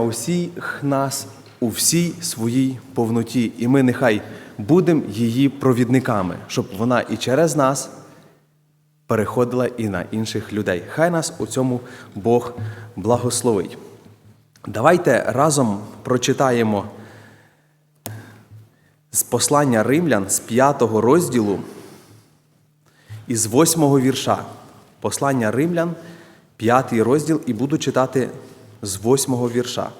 усіх нас у всій своїй повноті, і ми нехай будемо її провідниками, щоб вона і через нас переходила і на інших людей. Хай нас у цьому Бог благословить. Давайте разом прочитаємо з послання римлян з 5 розділу із 8 вірша. Послання римлян, 5 розділ, і буду читати з 8 вірша.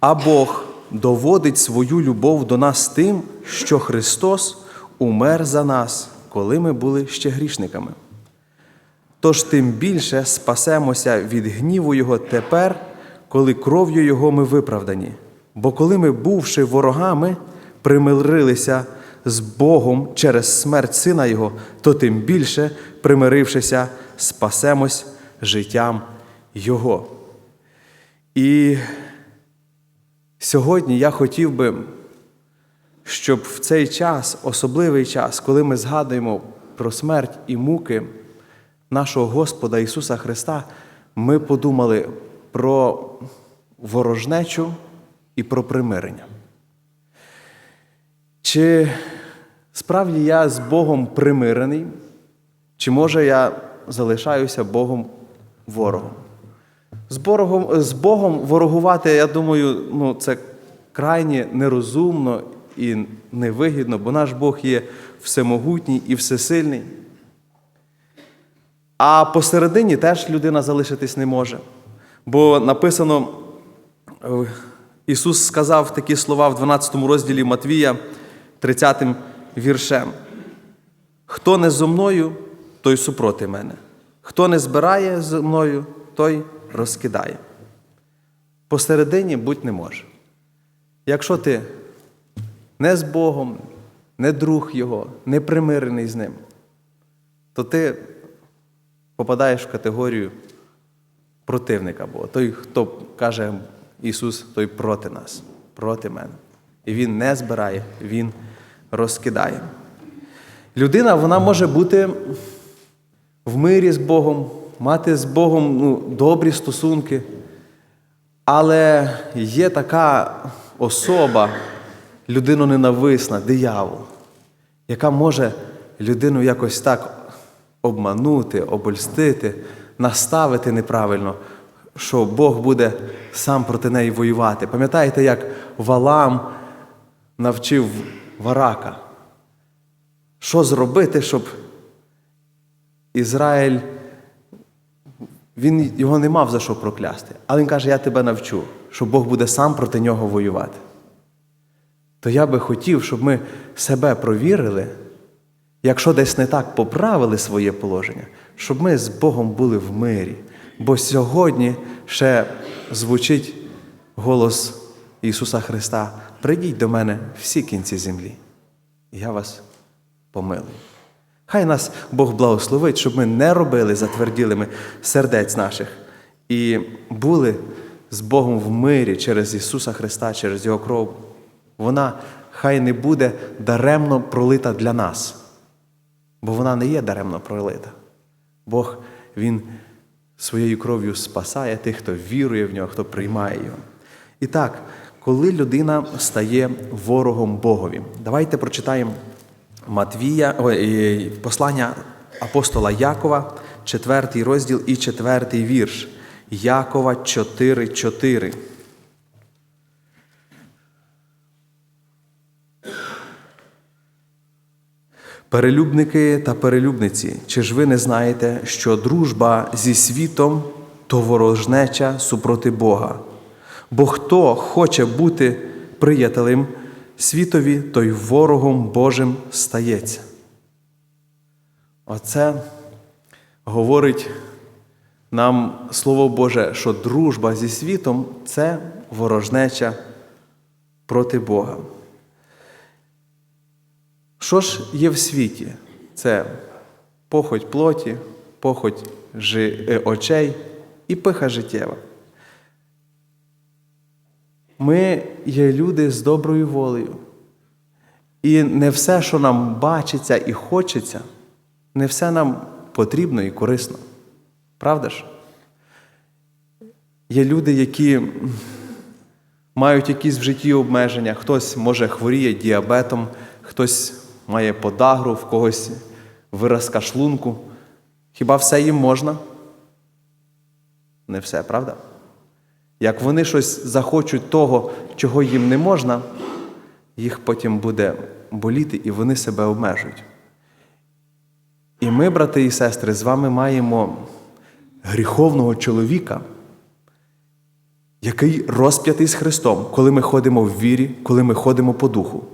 А Бог доводить свою любов до нас тим, що Христос умер за нас, коли ми були ще грішниками. Тож тим більше спасемося від гніву Його тепер, коли кров'ю Його ми виправдані. Бо коли ми, бувши ворогами, примирилися з Богом через смерть Сина Його, то тим більше, примирившися, спасемось життям Його. І сьогодні я хотів би, щоб в цей час, особливий час, коли ми згадуємо про смерть і муки нашого Господа Ісуса Христа, ми подумали про ворожнечу і про примирення. Чи справді я з Богом примирений, чи може я залишаюся Богом ворогом? З Богом, з Богом ворогувати, я думаю, ну, це крайні нерозумно і невигідно, бо наш Бог є всемогутній і всесильний. А посередині теж людина залишитись не може. Бо написано, е, Ісус сказав такі слова в 12 розділі Матвія, 30 віршем. Хто не зо мною, той супроти мене. Хто не збирає зі мною, той розкидає. Посередині будь не може. Якщо ти не з Богом, не друг Його, не примирений з Ним, то ти попадаєш в категорію противника Бога. Той, хто каже Ісус, той проти нас, проти мене. І Він не збирає, Він розкидає. Людина вона може бути в мирі з Богом, мати з Богом ну, добрі стосунки, але є така особа, людиноненависна, диявол, яка може людину якось так обманути, обольстити, наставити неправильно, що Бог буде сам проти неї воювати. Пам'ятаєте, як Валам навчив Варака, що зробити, щоб Ізраїль, він його не мав за що проклясти. Але він каже, я тебе навчу, що Бог буде сам проти нього воювати. То я би хотів, щоб ми себе провірили, якщо десь не так поправили своє положення, щоб ми з Богом були в мирі. Бо сьогодні ще звучить голос Ісуса Христа: прийдіть до мене всі кінці землі, і я вас помилую. Хай нас Бог благословить, щоб ми не робили затверділими сердець наших і були з Богом в мирі через Ісуса Христа, через Його кров. Вона хай не буде даремно пролита для нас, бо вона не є даремно пролита. Бог Він своєю кров'ю спасає тих, хто вірує в нього, хто приймає його. І так, коли людина стає ворогом Богові, давайте прочитаємо Матвія, ой, послання апостола Якова, 4 розділ і 4 вірш. Якова 4,4. Перелюбники та перелюбниці, чи ж ви не знаєте, що дружба зі світом то ворожнеча супроти Бога? Бо хто хоче бути приятелем світові, той ворогом Божим стається. Оце говорить нам Слово Боже, що дружба зі світом це ворожнеча проти Бога. Що ж є в світі? Це похоть плоті, похоть е, очей і пиха життєва. Ми є люди з доброю волею. І не все, що нам бачиться і хочеться, не все нам потрібно і корисно. Правда ж? Є люди, які мають якісь в житті обмеження. Хтось може хворіє діабетом, хтось має подагру, в когось виразка шлунку. Хіба все їм можна? Не все, правда? Як вони щось захочуть того, чого їм не можна, їх потім буде боліти і вони себе обмежують. І ми, брати і сестри, з вами маємо гріховного чоловіка, який розп'ятий з Христом, коли ми ходимо в вірі, коли ми ходимо по духу.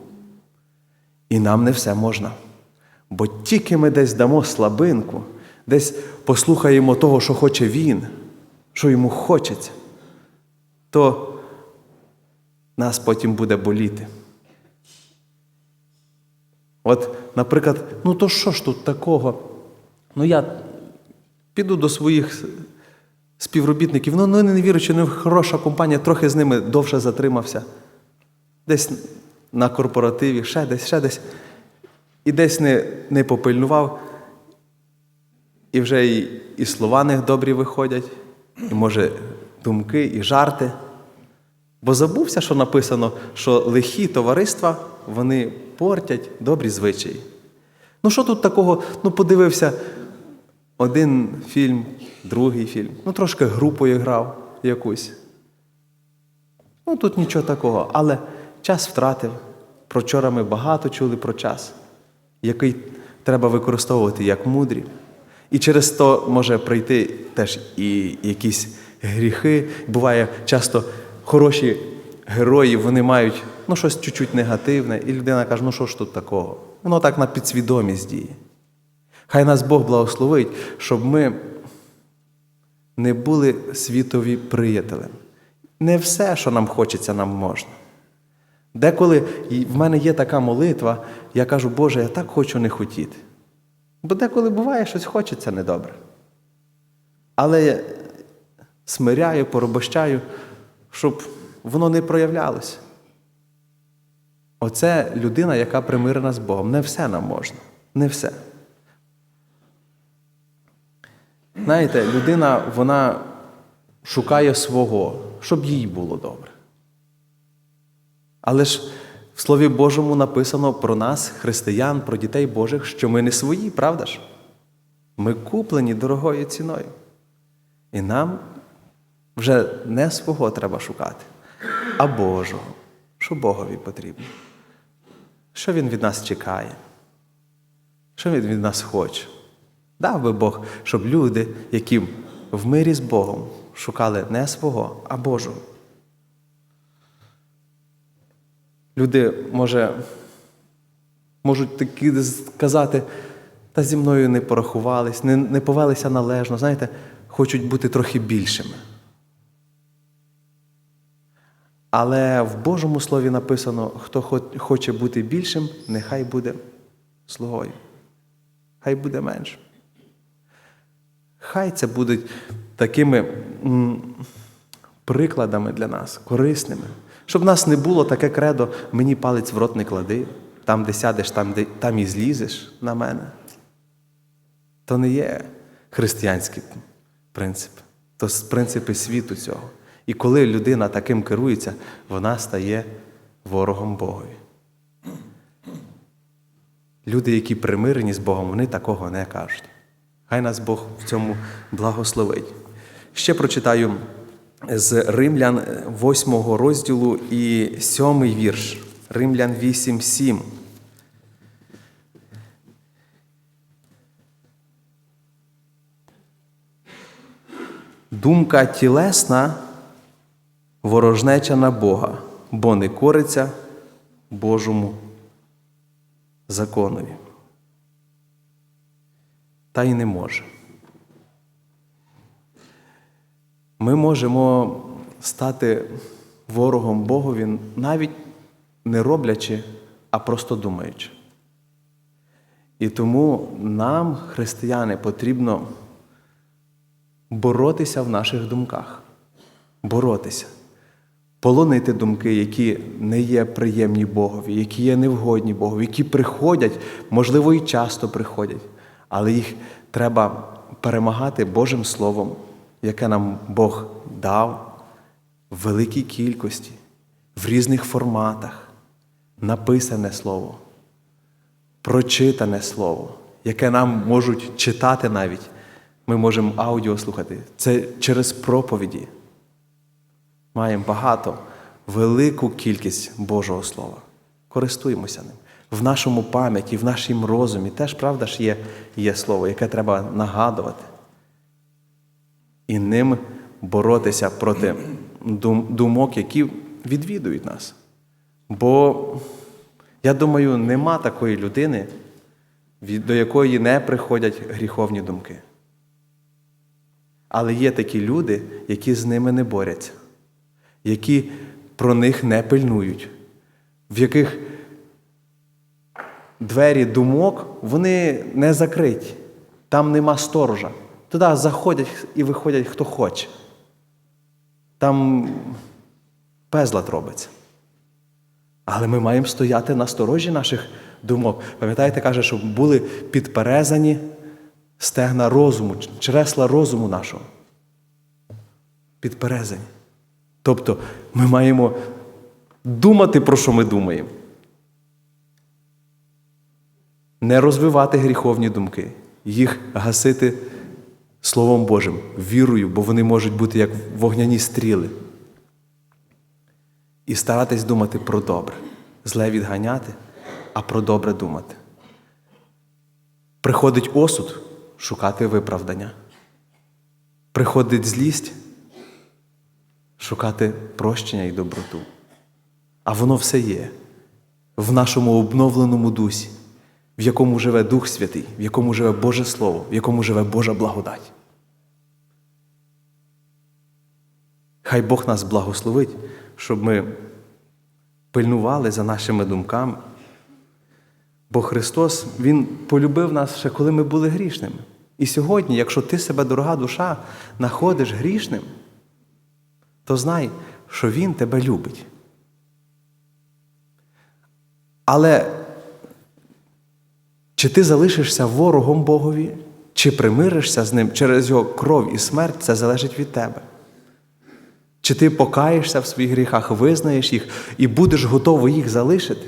І нам не все можна. Бо тільки ми десь дамо слабинку, десь послухаємо того, що хоче він, що йому хочеться, то нас потім буде боліти. От, наприклад, ну то що ж тут такого? Ну я піду до своїх співробітників, ну вони не віруючи, ну хороша компанія, трохи з ними довше затримався. Десь на корпоративі, ще десь, ще десь. І десь не, не попильнував, і вже і, і слова них добрі виходять, і може думки, і жарти. Бо забувся, що написано, що лихі товариства вони портять добрі звичаї. Ну що тут такого? Ну, подивився один фільм, другий фільм, ну трошки групою грав якусь. Ну тут нічого такого, але час втратив. Про вчора ми багато чули про час, який треба використовувати як мудрі. І через то може прийти теж і якісь гріхи. Буває часто хороші герої, вони мають ну, щось чуть-чуть негативне, і людина каже, ну що ж тут такого? Воно так на підсвідомість діє. Хай нас Бог благословить, щоб ми не були світові приятелем. Не все, що нам хочеться, нам можна. Деколи в мене є така молитва, я кажу, Боже, я так хочу не хотіти. Бо деколи буває, щось хочеться недобре. Але смиряю, поробощаю, щоб воно не проявлялося. Оце людина, яка примирена з Богом. Не все нам можна. Не все. Знаєте, людина, вона шукає свого, щоб їй було добре. Але ж в Слові Божому написано про нас, християн, про дітей Божих, що ми не свої, правда ж? Ми куплені дорогою ціною. І нам вже не свого треба шукати, а Божого. Що Богові потрібно? Що Він від нас чекає? Що Він від нас хоче? Дав би Бог, щоб люди, які в мирі з Богом, шукали не свого, а Божого. Люди, може, можуть такі сказати, та зі мною не порахувались, не, не повелися належно, знаєте, хочуть бути трохи більшими. Але в Божому Слові написано, хто хоче бути більшим, нехай буде слугою. Хай буде меншим. Хай це будуть такими прикладами для нас, корисними. Щоб в нас не було таке кредо, мені палець в рот не клади, там, де сядеш, там, де, там і злізеш на мене. То не є християнський принцип, то принципи світу цього. І коли людина таким керується, вона стає ворогом Богові. Люди, які примирені з Богом, вони такого не кажуть. Хай нас Бог в цьому благословить. Ще прочитаю з Римлян 8 розділу і 7 вірш. Римлян 8, 7. Думка тілесна ворожнеча на Бога, бо не кориться Божому законові. Та й не може. Ми можемо стати ворогом Богові навіть не роблячи, а просто думаючи. І тому нам, християни, потрібно боротися в наших думках. Боротися. Полонити думки, які не є приємні Богові, які є невгодні Богові, які приходять, можливо, і часто приходять, але їх треба перемагати Божим Словом, яке нам Бог дав в великій кількості, в різних форматах, написане слово, прочитане слово, яке нам можуть читати навіть. Ми можемо аудіо слухати. Це через проповіді. Маємо багато, велику кількість Божого Слова. Користуємося ним. В нашому пам'яті, в нашому розумі теж, правда ж, є, є слово, яке треба нагадувати. І ним боротися проти думок, які відвідують нас. Бо, я думаю, нема такої людини, до якої не приходять гріховні думки. Але є такі люди, які з ними не борються, які про них не пильнують, в яких двері думок вони не закриті, там нема сторожа. Туди заходять і виходять хто хоче. Там безлад робиться. Але ми маємо стояти на сторожі наших думок. Пам'ятаєте, каже, що були підперезані стегна розуму, чересла розуму нашого. Підперезані. Тобто ми маємо думати, про що ми думаємо. Не розвивати гріховні думки, їх гасити Словом Божим, вірою, бо вони можуть бути як вогняні стріли. І старатись думати про добре, зле відганяти, а про добре думати. Приходить осуд шукати виправдання. Приходить злість шукати прощення і доброту. А воно все є в нашому обновленому дусі, в якому живе Дух Святий, в якому живе Боже Слово, в якому живе Божа благодать. Хай Бог нас благословить, щоб ми пильнували за нашими думками. Бо Христос Він полюбив нас ще коли ми були грішними. І сьогодні, якщо ти себе, дорога душа, знаходиш грішним, то знай, що Він тебе любить. Але чи ти залишишся ворогом Богові, чи примиришся з ним через його кров і смерть, це залежить від тебе. Чи ти покаєшся в своїх гріхах, визнаєш їх і будеш готовий їх залишити?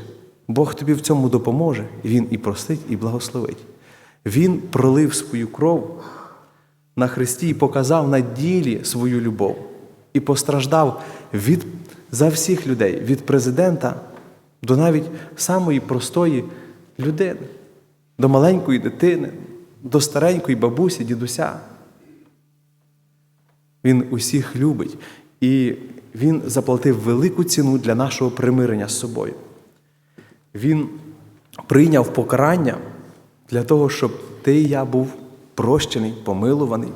Бог тобі в цьому допоможе, Він і простить, і благословить. Він пролив свою кров на Христі і показав на ділі свою любов. І постраждав від, за всіх людей, від президента до навіть самої простої людини, до маленької дитини, до старенької бабусі, дідуся. Він усіх любить. І Він заплатив велику ціну для нашого примирення з собою. Він прийняв покарання для того, щоб ти і я був прощений, помилуваний.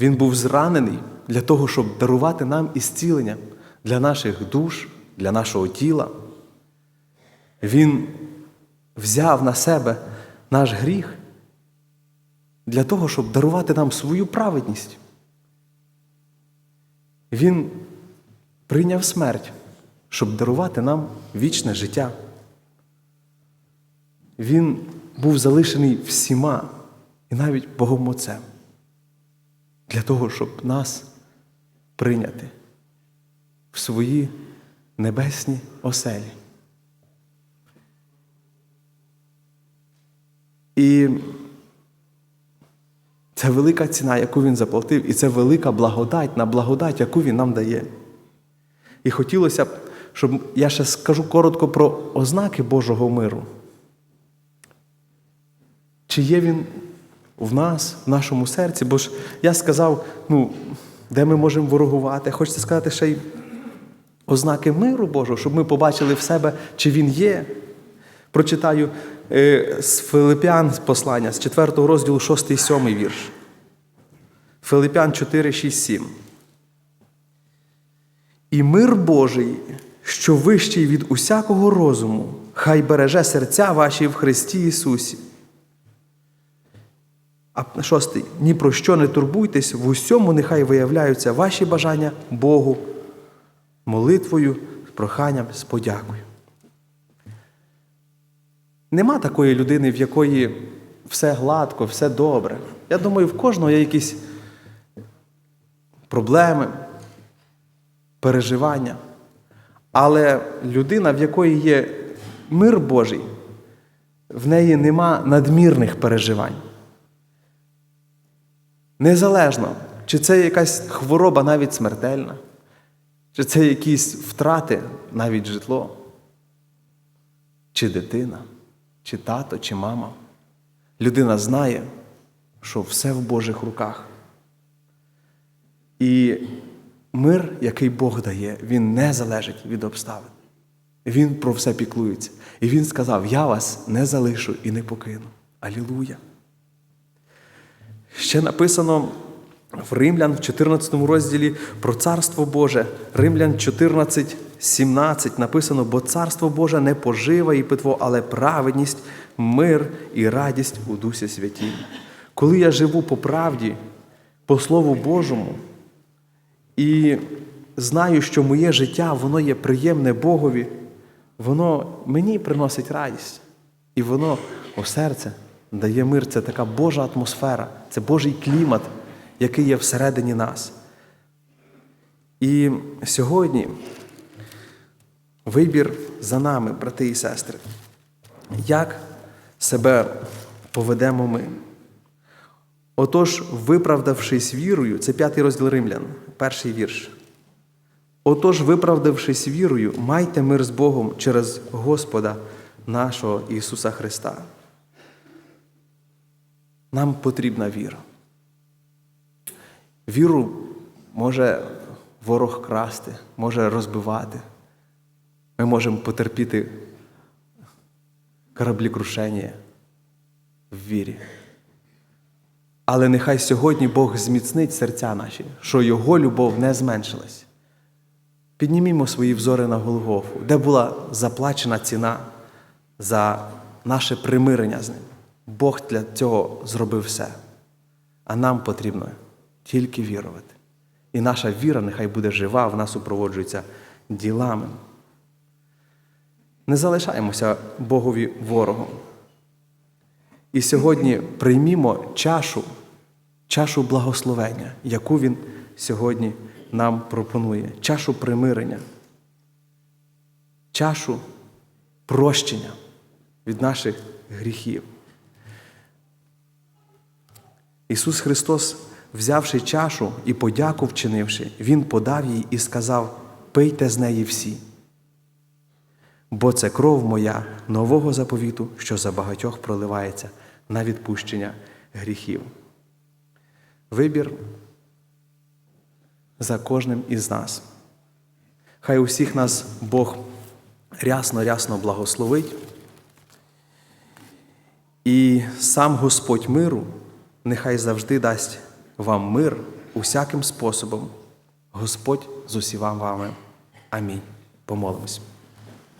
Він був зранений для того, щоб дарувати нам ісцілення для наших душ, для нашого тіла. Він взяв на себе наш гріх для того, щоб дарувати нам свою праведність. Він прийняв смерть, щоб дарувати нам вічне життя. Він був залишений всіма і навіть Богом Отцем для того, щоб нас прийняти в свої небесні оселі. І це велика ціна, яку він заплатив, і це велика благодать на благодать, яку він нам дає. І хотілося б, щоб я ще скажу коротко про ознаки Божого миру. Чи є він в нас, в нашому серці? Бо ж я сказав, ну, де ми можемо ворогувати. Хочеться сказати ще й ознаки миру Божого, щоб ми побачили в себе, чи він є. Прочитаю е, з Филипян послання, з 4 розділу 6 і 7 вірш. Филипян 4, 6, 7. І мир Божий, що вищий від усякого розуму, хай береже серця ваші в Христі Ісусі. А шостий. Ні про що не турбуйтесь, в усьому нехай виявляються ваші бажання Богу, молитвою, проханням, з подякою. Нема такої людини, в якої все гладко, все добре. Я думаю, в кожного є якісь проблеми, переживання. Але людина, в якої є мир Божий, в неї нема надмірних переживань. Незалежно, чи це якась хвороба навіть смертельна, чи це якісь втрати, навіть житло, чи дитина, чи тато, чи мама. Людина знає, що все в Божих руках. І мир, який Бог дає, він не залежить від обставин. Він про все піклується. І він сказав: Я вас не залишу і не покину. Алілуя. Ще написано в Римлян в 14 розділі про Царство Боже. Римлян 14, 17 написано, бо Царство Боже не пожива і питво, але праведність, мир і радість у Дусі Святім. Коли я живу по правді, по Слову Божому, і знаю, що моє життя, воно є приємне Богові, воно мені приносить радість. І воно у серце дає мир. Це така Божа атмосфера, це Божий клімат, який є всередині нас. І сьогодні вибір за нами, брати і сестри, як себе поведемо ми. Отож, виправдавшись вірою, це п'ятий розділ Римлян, перший вірш. Отож, виправдавшись вірою, майте мир з Богом через Господа нашого Ісуса Христа. Нам потрібна віра. Віру може ворог красти, може розбивати. Ми можемо потерпіти кораблі крушення в вірі. Але нехай сьогодні Бог зміцнить серця наші, що Його любов не зменшилась. Піднімімо свої взори на Голгофу, де була заплачена ціна за наше примирення з ним. Бог для цього зробив все. А нам потрібно тільки вірувати. І наша віра нехай буде жива, вона супроводжується ділами. Не залишаємося Богові ворогом. І сьогодні приймімо чашу, чашу благословення, яку Він сьогодні нам пропонує, чашу примирення, чашу прощення від наших гріхів. Ісус Христос, взявши чашу і подяку вчинивши, Він подав їй і сказав: пийте з неї всі. Бо це кров моя нового заповіту, що за багатьох проливається на відпущення гріхів. Вибір за кожним із нас. Хай усіх нас Бог рясно-рясно благословить. І сам Господь миру нехай завжди дасть вам мир усяким способом. Господь з усіма вами. Амінь. Помолимось.